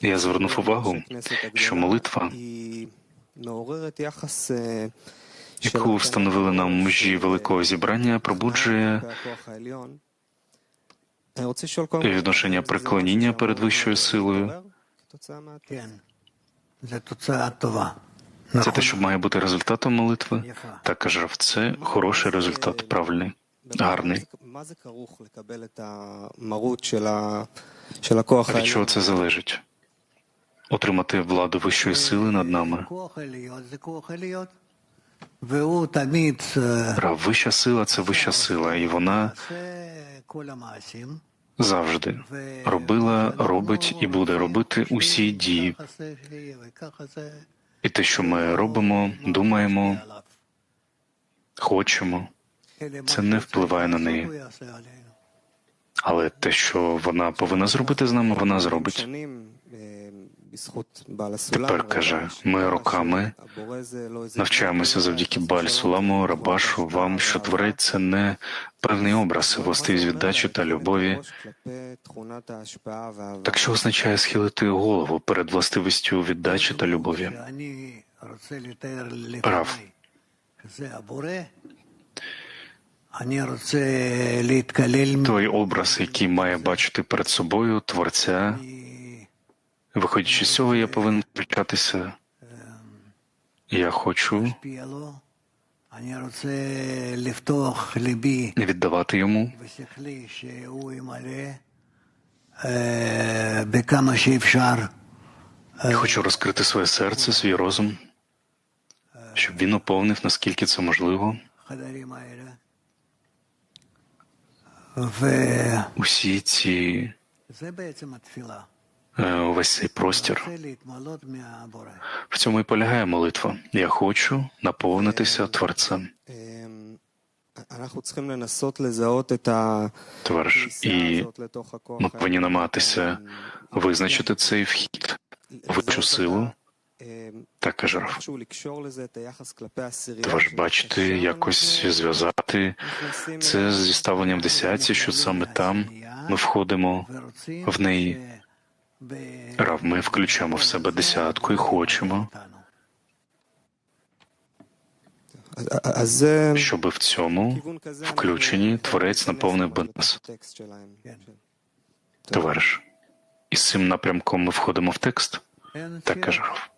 Я звернув увагу, що молитва, яку встановили нам мужі великого зібрання, пробуджує відношення преклоніння перед вищою силою. Це те, що має бути результатом молитви. Так каже Рав, це хороший результат, правильний, гарний. Від чого це залежить? отримати владу вищої сили над нами. Рав вища сила це вища сила, і вона завжди робила, робить і буде робити усі дії. І те, що ми робимо, думаємо, хочемо, це не впливає на неї. Але те, що вона повинна зробити з нами, вона зробить. Тепер каже, ми роками навчаємося завдяки Баль Суламу, Рабашу, вам, що творець це не певний образ, властивість віддачі та любові. Так що означає схилити голову перед властивістю віддачі та любові? Прав. Той образ, який має бачити перед собою творця. Виходячи з цього, я повинен включатися. Я хочу не віддавати йому. Я Хочу розкрити своє серце, свій розум, щоб він оповнив, наскільки це можливо. Усі ці Е, увесь цей простір. В цьому і полягає молитва. Я хочу наповнитися Творцем. Тверж, і ми повинні намагатися визначити цей вхід, вищу силу. Так каже Раф. Тож бачити, якось зв'язати це зі ставленням десятці, що саме там ми входимо в неї Рав, ми включаємо в себе десятку і хочемо, щоб в цьому включенні творець наповнив би нас. Товариш, і з цим напрямком ми входимо в текст? Так каже Рав.